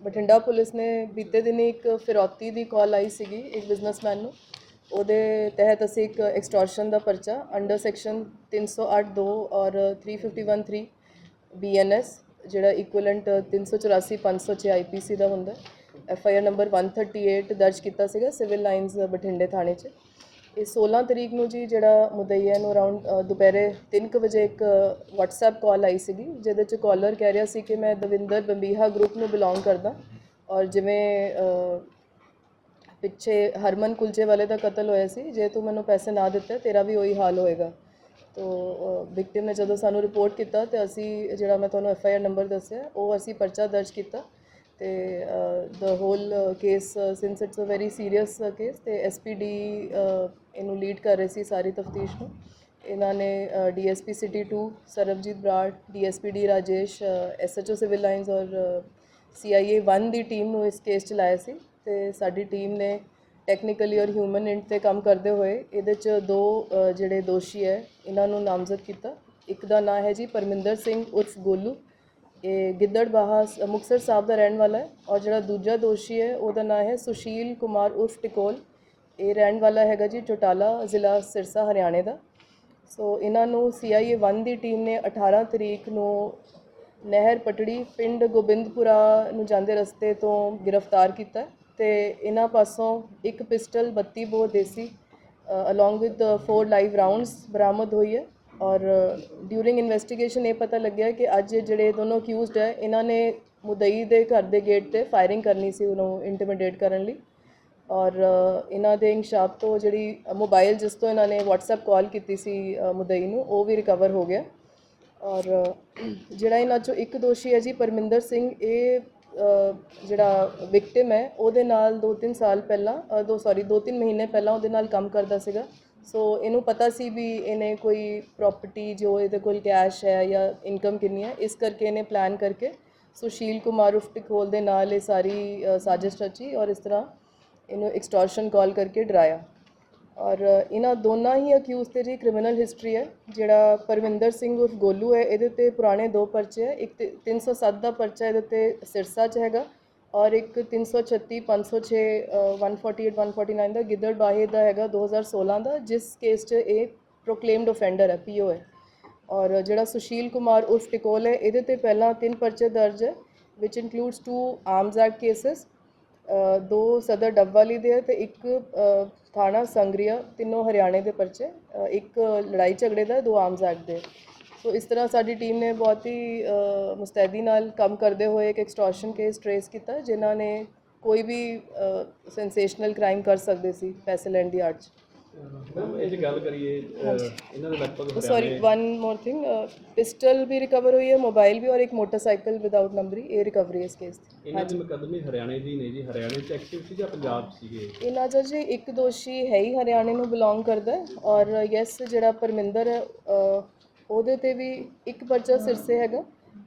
Bathinda police ਨੇ ਬੀਤੇ ਦਿਨੀ ਇੱਕ ਫਿਰੌਤੀ ਦੀ ਕਾਲ ਆਈ ਸੀਗੀ ਇੱਕ ਬਿਜ਼ਨਸਮੈਨ ਨੂੰ। ਉਹਦੇ ਤਹਿਤ ਅਸੀਂ ਇੱਕ ਐਕਸਟੋਰਸ਼ਨ ਦਾ ਪਰਚਾ ਅੰਡਰ ਸੈਕਸ਼ਨ 308 2 ਔਰ 3513 ਬੀਐਨਐਸ ਜਿਹੜਾ ਇਕੁਇਵਲੈਂਟ 384 506 ਆਈਪੀਸੀ ਦਾ ਹੁੰਦਾ ਐਫ ਆਈ ਆਰ ਨੰਬਰ 138 ਦਰਜ ਕੀਤਾ ਸੀਗਾ ਸਿਵਲ ਲਾਈਨਸ ਬਠਿੰਡੇ ਥਾਣੇ 'ਚ। ਇਹ 16 ਤਰੀਕ ਨੂੰ ਜੀ ਜਿਹੜਾ ਮੁਦਈਆ ਨੂੰ ਅਰਾਊਂਡ ਦੁਪਹਿਰੇ 3:00 ਵਜੇ ਇੱਕ WhatsApp ਕਾਲ ਆਈ ਸੀਗੀ, ਜਿਹਦੇ 'ਚ ਕਾਲਰ ਕਹਿ ਰਿਹਾ ਸੀ ਕਿ ਮੈਂ ਦਵਿੰਦਰ ਬੰਬੀਹਾ ਗਰੁੱਪ ਨੂੰ ਬਿਲੋਂਗ ਕਰਦਾ। ਔਰ ਜਿਵੇਂ ਪਿੱਛੇ ਹਰਮਨ ਕੁਲਚੇ ਵਾਲੇ ਦਾ ਕਤਲ ਹੋਇਆ ਸੀ, ਜੇ ਤੂੰ ਮੈਨੂੰ ਪੈਸੇ ਨਾ ਦਿੱਤੇ, ਤੇਰਾ ਵੀ ਉਹੀ ਹਾਲ ਹੋਏਗਾ। ਤੋ ਵਿਕਟਿਮ ਨੇ ਜਦੋਂ ਸਾਨੂੰ ਰਿਪੋਰਟ ਕੀਤਾ ਤੇ ਅਸੀਂ, ਜਿਹੜਾ ਮੈਂ ਤੁਹਾਨੂੰ ਐਫ ਆਈ ਆਰ ਨੰਬਰ ਦੱਸਿਆ, ਉਹ ਅਸੀਂ ਪਰਚਾ ਦਰਜ ਕੀਤਾ। ਤੇ the whole case since it's a very serious case ਤੇ ਐਸਪੀਡੀ ਇਹਨੂੰ ਲੀਡ ਕਰ ਰਹੇ ਸੀ ਸਾਰੀ ਤਫਤੀਸ਼ ਨੂੰ। ਇਹਨਾਂ ਨੇ DSP city 2 Sarabjit Brar DSPD Rajesh SHO civil lines ਔਰ ਸੀਆਈਏ 1 ਦੀ ਟੀਮ ਨੂੰ ਇਸ ਕੇਸ ਚ ਲਾਇਆ ਸੀ। ਤੇ ਸਾਡੀ ਟੀਮ ਨੇ ਟੈਕਨੀਕਲੀ ਔਰ ਹਿਊਮਨ ਇੰਟ ਤੇ ਕੰਮ ਕਰਦੇ ਹੋਏ ਇਹਦੇ ਚ ਦੋ ਜਿਹੜੇ ਦੋਸ਼ੀ ਹੈ, ਇਹਨਾਂ ਨੂੰ ਨਾਮਜ਼ਦ ਕੀਤਾ। ਇੱਕ ਦਾ ਨਾਂ ਹੈ ਜੀ ਪਰਮਿੰਦਰ ਸਿੰਘ ਉਰਫ ਗੋਲੂ ਇਹ ਗਿੱਦੜਬਾਹਾ ਸ- ਮੁਕਤਸਰ ਸਾਹਿਬ ਦਾ ਰਹਿਣ ਵਾਲਾ ਹੈ ਔਰ ਜਿਹੜਾ ਦੂਜਾ ਦੋਸ਼ੀ ਹੈ, ਉਹਦਾ ਨਾਮ ਹੈ ਸੁਸ਼ੀਲ ਕੁਮਾਰ ਉਰਫ ਟਿਕੋਲ। ਇਹ ਰਹਿਣ ਵਾਲਾ ਹੈਗਾ ਜੀ ਚੋਟਾਲਾ ਜ਼ਿਲ੍ਹਾ ਸਿਰਸਾ, ਹਰਿਆਣੇ ਦਾ। ਸੋ ਇਹਨਾਂ ਨੂੰ ਸੀਆਈਏ 1 ਦੀ ਟੀਮ ਨੇ 18 ਤਰੀਕ ਨੂੰ ਨਹਿਰ ਪਟੜੀ ਪਿੰਡ ਗੋਬਿੰਦਪੁਰਾ ਨੂੰ ਜਾਂਦੇ ਰਸਤੇ ਤੋਂ ਗ੍ਰਿਫਤਾਰ ਕੀਤਾ ਤੇ ਇਹਨਾਂ ਪਾਸੋਂ ਇੱਕ ਪਿਸਟਲ 32 ਬੋਰ ਦੇਸੀ ਅਲੋਂਗ ਵਿਦ 4 ਲਾਈਵ ਰਾਉਂਡਸ ਬਰਾਮਦ ਹੋਈ ਹੈ। ਔਰ ਡਿਊਰਿੰਗ ਇਨਵੈਸਟੀਗੇਸ਼ਨ ਇਹ ਪਤਾ ਲੱਗਿਆ ਕਿ ਅੱਜ ਜਿਹੜੇ ਦੋਨੋਂ ਅਕਿਊਜ਼ਡ ਹੈ, ਇਹਨਾਂ ਨੇ ਮੁਦਈ ਦੇ ਘਰ ਦੇ ਗੇਟ ਤੇ ਫਾਇਰਿੰਗ ਕਰਨੀ ਸੀ ਉਹਨੂੰ ਇੰਟੀਮੀਡੇਟ ਕਰਨ ਲਈ। ਔਰ ਇਹਨਾਂ ਦੇ ਇਨਸ਼ਾਪ ਤੋਂ ਜਿਹੜੀ ਮੋਬਾਈਲ ਜਿਸ ਤੋਂ ਇਹਨਾਂ ਨੇ WhatsApp ਕਾਲ ਕੀਤੀ ਸੀ ਮੁਦਈ ਨੂੰ, ਉਹ ਵੀ ਰਿਕਵਰ ਹੋ ਗਿਆ। ਔਰ ਜਿਹੜਾ ਇਹਨਾਂ ਚੋਂ ਇੱਕ ਦੋਸ਼ੀ ਹੈ ਜੀ ਪਰਮਿੰਦਰ ਸਿੰਘ, ਇਹ ਜਿਹੜਾ ਵਿਕਟਿਮ ਹੈ, ਉਹਦੇ ਨਾਲ 2-3 ਸਾਲ ਪਹਿਲਾਂ ਦੋ ਸੌਰੀ 2-3 ਮਹੀਨੇ ਪਹਿਲਾਂ ਉਹਦੇ ਨਾਲ ਕੰਮ ਕਰਦਾ ਸੀਗਾ। ਸੋ ਇਹਨੂੰ ਪਤਾ ਸੀ ਵੀ ਇਹਨੇ ਕੋਈ ਪ੍ਰਾਪਰਟੀ ਜੋ ਇਹਦੇ ਕੋਲ ਕੈਸ਼ ਹੈ ਜਾਂ ਇਨਕਮ ਕਿੰਨੀ ਹੈ, ਇਸ ਕਰਕੇ ਇਹਨੇ ਪਲਾਨ ਕਰਕੇ ਸੁਸ਼ੀਲ ਕੁਮਾਰ ਉਰਫ ਟਿਕੋਲ ਦੇ ਨਾਲ ਇਹ ਸਾਰੀ ਸਾਜ਼ਿਸ਼ ਰਚੀ ਔਰ ਇਸ ਤਰ੍ਹਾਂ ਇਹਨੂੰ ਐਕਸਟੋਰਸ਼ਨ ਕਾਲ ਕਰਕੇ ਡਰਾਇਆ। ਔਰ ਇਹਨਾਂ ਦੋਨਾਂ ਹੀ ਅਕਿਊਜ਼ ਤੇ ਜੀ ਕ੍ਰਿਮੀਨਲ ਹਿਸਟਰੀ ਹੈ, ਜਿਹੜਾ ਪਰਵਿੰਦਰ ਸਿੰਘ ਉਰਫ ਗੋਲੂ ਹੈ, ਇਹਦੇ ਤੇ ਪੁਰਾਣੇ ਦੋ ਪਰਚੇ ਹੈ। ਇੱਕ ਤੇ 307 ਦਾ ਪਰਚਾ ਇਹਦੇ ਤੇ ਸਿਰਸਾ ਚ ਹੈਗਾ ਔਰ ਇੱਕ 336 506 ਅ, 148 149 ਦਾ ਗਿੱਦੜ ਬਾਹੇ ਦਾ ਹੈਗਾ 2016 ਦਾ ਜਿਸ ਕੇਸ 'ਚ ਇਹ ਪ੍ਰੋਕਲੇਮਡ ਆਫੈਂਡਰ ਹੈ ਪੀਓ ਹੈ। ਔਰ ਜਿਹੜਾ ਸੁਸ਼ੀਲ ਕੁਮਾਰ ਉਰਫ ਟਿਕੋਲ ਹੈ ਇਹਦੇ ਤੇ ਪਹਿਲਾਂ ਤਿੰਨ ਪਰਚੇ ਦਰਜ ਹੈ ਵਿਚ includes two arms act cases ਦੋ ਸਦਰ ਡੱਬਵਾਲੀ ਦੇ ਹੈ ਤੇ ਇੱਕ ਥਾਣਾ ਸੰਗਰੀਆ ਤਿੰਨੋਂ ਹਰਿਆਣੇ ਦੇ ਪਰਚੇ ਇੱਕ ਲੜਾਈ ਝਗੜੇ ਦਾ ਦੋ ਆਰਮਸ ਐਕਟ ਦੇ। ਸੋ ਇਸ ਤਰ੍ਹਾਂ ਸਾਡੀ ਟੀਮ ਨੇ ਬਹੁਤ ਹੀ ਮੁਸਤੈਦੀ ਨਾਲ ਕੰਮ ਕਰਦੇ ਹੋਏ ਇੱਕ ਐਕਸਟੋਰਸ਼ਨ ਕੇਸ ਟਰੇਸ ਕੀਤਾ ਜਿਨ੍ਹਾਂ ਨੇ ਕੋਈ ਵੀ ਸੈਂਸੇਸ਼ਨਲ ਕ੍ਰਾਈਮ ਕਰ ਸਕਦੇ ਸੀ ਪੈਸੇ ਲੈਣ ਦੀ ਆੜ 'ਚ। ਮੈਮ ਇਹ ਜੇ ਗੱਲ ਕਰੀਏ ਇਹਨਾਂ ਦੇ ਲਗਭਗ sorry one more thing pistol ਵੀ ਰਿਕਵਰ ਹੋਈ ਹੈ ਮੋਬਾਈਲ ਵੀ ਔਰ ਇੱਕ ਮੋਟਰਸਾਈਕਲ ਵਿਦਆਊਟ ਨੰਬਰੀ ਇਹ ਰਿਕਵਰੀ ਇਸ ਕੇਸ ਦੀ। ਇਹਨਾਂ ਦੇ ਮੁਕੱਦਮੇ ਹਰਿਆਣੇ ਦੀ ਨੇ ਜੀ ਹਰਿਆਣੇ ਚ ਐਕਟਿਵ ਸੀ ਜਾਂ ਪੰਜਾਬ ਸੀਗੇ? ਇਹਨਾਂ 'ਚੋਂ ਜੀ ਇੱਕ ਦੋਸ਼ੀ ਹੈ ਹੀ ਹਰਿਆਣੇ ਨੂੰ ਬਿਲੋਂਗ ਕਰਦਾ ਔਰ ਯੈਸ ਜਿਹੜਾ ਪਰਮਿੰਦਰ ਉਹਦੇ ਤੇ ਵੀ ਇੱਕ ਪਰਚਾ ਸਿਰਸੇ ਹੈਗਾ।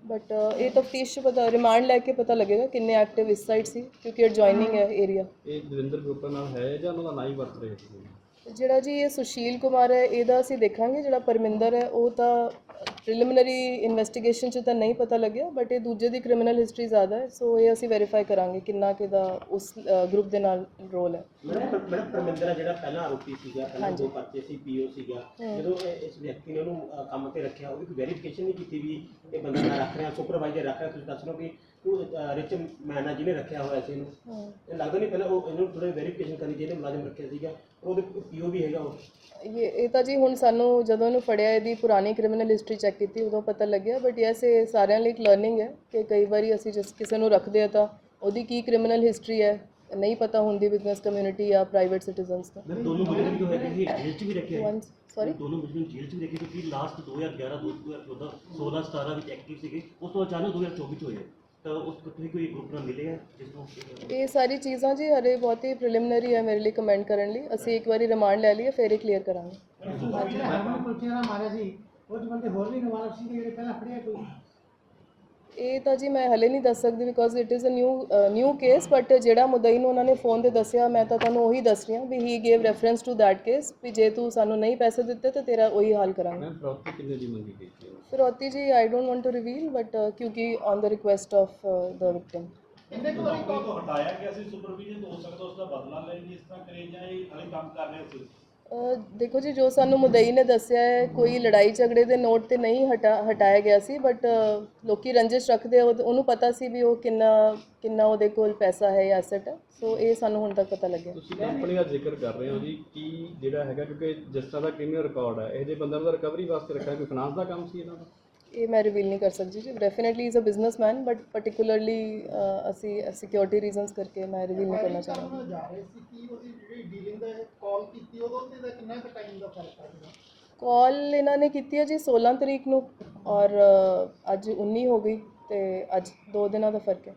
ਬਟ ਇਹ ਤਫਤੀਸ਼ ਪਤਾ ਰਿਮਾਂਡ ਲੈ ਕੇ ਪਤਾ ਲੱਗੇਗਾ ਕਿੰਨੇ ਐਕਟਿਵ ਇਸ ਸਾਈਡ ਸੀ ਕਿਉਂਕਿ ਐਡਜੋਇਨਿੰਗ ਹੈ ਏਰੀਆ ਇਹ ਦਵਿੰਦਰ ਗਰੁੱਪ ਨਾਲ ਹੈ ਜਾਂ ਉਹਨਾਂ ਦਾ ਨਾਂ ਹੀ ਵਰਤ ਰਹੇ ਸੀ? ਜਿਹੜਾ ਜੀ ਇਹ ਸੁਸ਼ੀਲ ਕੁਮਾਰ ਹੈ ਇਹਦਾ ਅਸੀਂ ਦੇਖਾਂਗੇ ਜਿਹੜਾ ਪਰਮਿੰਦਰ ਹੈ ਉਹ ਤਾਂ ਪ੍ਰੀਲਿਮਿਨਰੀ ਇਨਵੈਸਟੀਗੇਸ਼ਨ ਚ ਤਾਂ ਨਹੀਂ ਪਤਾ ਲੱਗਿਆ ਬਟ ਇਹ ਦੂਜੇ ਦੀ ਕ੍ਰਿਮੀਨਲ ਹਿਸਟਰੀ ਜ਼ਿਆਦਾ ਹੈ ਸੋ ਇਹ ਅਸੀਂ ਵੈਰੀਫਾਈ ਕਰਾਂਗੇ ਕਿੰਨਾ ਕਿਦਾ ਉਸ ਗਰੁੱਪ ਦੇ ਨਾਲ ਰੋਲ ਹੈ। ਮੈਡਮ ਪਰਮਿੰਦਰ ਜਿਹੜਾ ਪਹਿਲਾ ਆਰੋਪੀ ਸੀਗਾ ਪਹਿਲਾਂ ਦੋ ਪਰਚੇ ਸੀ ਪੀਓ ਸੀਗਾ। ਜਦੋਂ ਇਸ ਵਿਅਕਤੀ ਨੇ ਉਹਨੂੰ ਕੰਮ ਤੇ ਰੱਖਿਆ ਉਹਦੀ ਕੋਈ ਵੈਰੀਫਿਕੇਸ਼ਨ ਨਹੀਂ ਕੀਤੀ ਵੀ ਇਹ ਬੰਦਾ ਮੈਂ ਰੱਖ ਰਿਹਾ ਸੁਪਰਵਾਈਜ਼ਰ ਰੱਖ ਰਿਹਾ ਤੁਸੀਂ ਦੱਸ ਲਓ ਕਿ ਉਹ ਰਿਚ ਮੈਨ ਜਿਹਨੇ ਰੱਖਿਆ ਹੋਇਆ ਸੀ ਇਹਨੂੰ। ਇਹ ਲੱਗਦਾ ਨਹੀਂ ਪਹਿਲਾਂ ਉਹ ਇਹਨੂੰ ਥੋੜੀ ਵੈਰੀਫਿਕੇਸ਼ਨ ਕਰਨੀ ਜਿਹਨੇ ਮੁਲਾਜ਼ਮ ਰੱਖਿਆ ਸੀਗਾ। ਉਹਦੇ ਪੀਓ ਵੀ ਹੈਗਾ ਉਹ ਇਹ ਇਹ ਤਾਂ ਜੀ ਹੁਣ ਸਾਨੂੰ ਜਦੋਂ ਇਹਨੂੰ ਫੜਿਆ ਇਹਦੀ ਪੁਰਾਣੀ ਕ੍ਰਿਮੀਨਲ ਹਿਸਟਰੀ ਚੈੱਕ ਕੀਤੀ ਉਦੋਂ ਪਤਾ ਲੱਗਿਆ ਬਟ ਯੈਸ ਇਹ ਸਾਰਿਆਂ ਲਈ ਇੱਕ ਲਰਨਿੰਗ ਹੈ ਕਿ ਕਈ ਵਾਰੀ ਅਸੀਂ ਜਿਸ ਕਿਸੇ ਨੂੰ ਰੱਖਦੇ ਆ ਤਾਂ ਉਹਦੀ ਕੀ ਕ੍ਰਿਮੀਨਲ ਹਿਸਟਰੀ ਹੈ ਨਹੀਂ ਪਤਾ ਹੁੰਦੀ ਬਿਜ਼ਨਸ ਕਮਿਊਨਿਟੀ ਜਾਂ ਪ੍ਰਾਈਵੇਟ ਸਿਟੀਜ਼ਨਸ ਦਾ ਮੈਂ ਦੋਨੋਂ ਮੁਜਰਮ ਜੋ ਹੈਗੇ ਸੀ ਜੇਲ੍ਹ 'ਚ ਵੀ ਰੱਖੇ ਹੋਏ। ਵਨਸ ਸੌਰੀ ਦੋਨੋਂ ਮੁਜਰਮ ਜੇਲ੍ਹ 'ਚ ਵੀ ਰੱਖੇ ਕਿਉਂਕਿ ਲਾਸਟ 2011 2014 16 17 ਵਿੱਚ ਐਕਟਿਵ ਸੀਗੇ ਉਸ ਤੋਂ ਅਚਾਨਕ 2024 ਚ ਹੋਏ। ਤਾਂ ਉਸ ਤੋਂ ਤੁਸੀਂ ਕੋਈ ਗਰੁੱਪ ਨਾਲ ਮਿਲੇ ਆ ਜਿਸ ਨੂੰ ਇਹ ਸਾਰੀ ਚੀਜ਼ਾਂ ਜੀ ਹਰੇ ਬਹੁਤ ਹੀ ਪ੍ਰੀਲਿਮਿਨਰੀ ਹੈ ਮੇਰੇ ਲਈ ਕਮੈਂਟ ਕਰਨ ਲਈ। ਅਸੀਂ ਇੱਕ ਵਾਰੀ ਰਿਮਾਂਡ ਲੈ ਲਈਏ ਫਿਰ ਹੀ ਕਲੀਅਰ ਕਰਾਂਗੇ। ਜਿਹੜਾ ਹਰਮਨ ਕੁਲਚੇ ਵਾਲਾ ਮਾਰਿਆ ਸੀ। ਉਹ 'ਚ ਬੰਦੇ ਹੋਰ ਵੀ ਇਨਵੋਲਵ ਸੀ ਜਿਹੜੇ ਪਹਿਲਾਂ ਫੜਿਆ ਕੋਈ? ਇਹ ਤਾਂ ਜੀ ਮੈਂ ਹਲੇ ਨਹੀਂ ਦੱਸ ਸਕਦੀ because it is a new new case but ਜਿਹੜਾ ਮੁਦਈ ਨੂੰ ਉਹਨਾਂ ਨੇ ਫੋਨ ਤੇ ਦੱਸਿਆ ਮੈਂ ਤਾਂ ਤੁਹਾਨੂੰ ਉਹੀ ਦੱਸ ਰਹੀ ਹਾਂ ਵੀ he gave reference to that case ਵੀ ਜੇ ਤੂੰ ਸਾਨੂੰ ਨਹੀਂ ਪੈਸੇ ਦਿੱਤੇ ਤਾਂ ਤੇਰਾ ਉਹੀ ਹਾਲ ਕਰਾਂਗੇ। ਮੈਮ ਫਰੋਤੀ ਕਿੰਨੇ ਦੀ ਮੰਗੀ ਗਈ ਸੀ? ਫਿਰੌਤੀ ਜੀ I don't want to reveal but ਕਿਉਂਕਿ on the request of the victim ਇਹਦੇ ਕੋਲ ਹਟਾਇਆ ਗਿਆ ਸੀ ਸੁਪਰਵੀਜ਼ਨ ਹੋ ਸਕਦਾ ਉਸ ਦਾ ਬਦਲਾ ਲੈਣ ਲਈ ਇਸ ਤਰ੍ਹਾਂ ਕਰੇ ਜਾਂ ਇਹ ਹਾਲੇ ਕੰਮ ਕਰ ਰਹੇ ਸੀ। ਦੇਖੋ ਜੀ ਜੋ ਸਾਨੂੰ ਮੁਦਈ ਨੇ ਦੱਸਿਆ ਹੈ ਕੋਈ ਲੜਾਈ ਝਗੜੇ ਦੇ ਨੋਟ ਤੇ ਨਹੀਂ ਹਟਾ ਹਟਾਇਆ ਗਿਆ ਸੀ ਬਟ ਲੋਕੀ ਰੰਜਿਸ਼ ਰੱਖਦੇ ਆ, ਉਹ- ਉਹਨੂੰ ਪਤਾ ਸੀ ਵੀ ਉਹ ਕਿੰਨਾ ਕਿੰਨਾ ਉਹਦੇ ਕੋਲ ਪੈਸਾ ਹੈ ਜਾਂ ਐਸੈਟ ਹੈ ਸੋ ਇਹ ਸਾਨੂੰ ਹੁਣ ਤੱਕ ਪਤਾ ਲੱਗਿਆ। ਤੁਸੀਂ ਕੰਪਨੀ ਦਾ ਜ਼ਿਕਰ ਕਰ ਰਹੇ ਹੋ ਜੀ ਕੀ ਜਿਹੜਾ ਹੈਗਾ ਕਿਉਂਕਿ ਜਿਸ ਤਰ੍ਹਾਂ ਦਾ ਕ੍ਰਿਮੀਨਲ ਰਿਕਾਰਡ ਹੈ ਇਹ ਜੇ ਬੰਦਾ ਦਾ ਰਿਕਵਰੀ ਵਾਸਤੇ ਰੱਖਿਆ ਕੋਈ ਫਾਈਨਾਂਸ ਦਾ ਕੰਮ ਸੀ ਇਹਨਾਂ ਦਾ? ਇਹ ਮੈਂ ਰਿਵੀਲ ਨਹੀਂ ਕਰ ਸਕਦੀ। ਜੀ definitely is a businessman but particularly ਅਸੀਂ ਸਿਕਿਉਰਿਟੀ ਰੀਜ਼ਨਸ ਕਰਕੇ ਮੈਂ ਰਿਵੀਲ ਨਹੀਂ ਕਰਨਾ ਚਾਹਾਂਗੀ ਜਾ ਰਹੇ ਸੀ ਕਿ ਉਹਦੀ ਜਿਹੜੀ ਡੀਲਿੰਗ ਦਾ ਕਾਲ ਕੀਤੀ ਉਦੋਂ ਤੇ ਦਾ ਕਿੰਨਾ ਕੁ ਟਾਈਮ ਦਾ ਫ਼ਰਕ ਆ ਗਿਆ ਕਾਲ ਇਹਨਾਂ ਨੇ ਕੀਤੀ ਹੈ ਜੀ 16 ਤਰੀਕ ਨੂੰ ਔਰ ਅੱਜ 19 ਹੋ ਗਈ ਤੇ ਅੱਜ 2 ਦਿਨਾਂ ਦਾ ਫ਼ਰਕ ਹੈ।